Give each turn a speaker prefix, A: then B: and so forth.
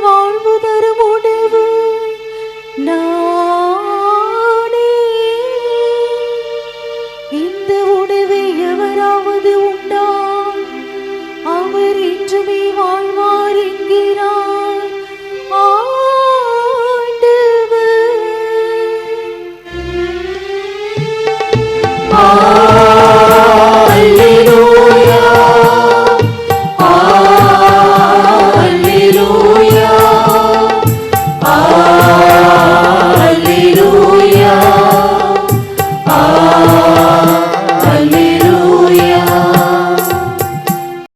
A: வாழ்வு தரும் உணவு. இந்த உணவை எவராவது உண்டால் அவர் இன்றுமே வாழ்வார் என்கிறார். ஆண்டவர்.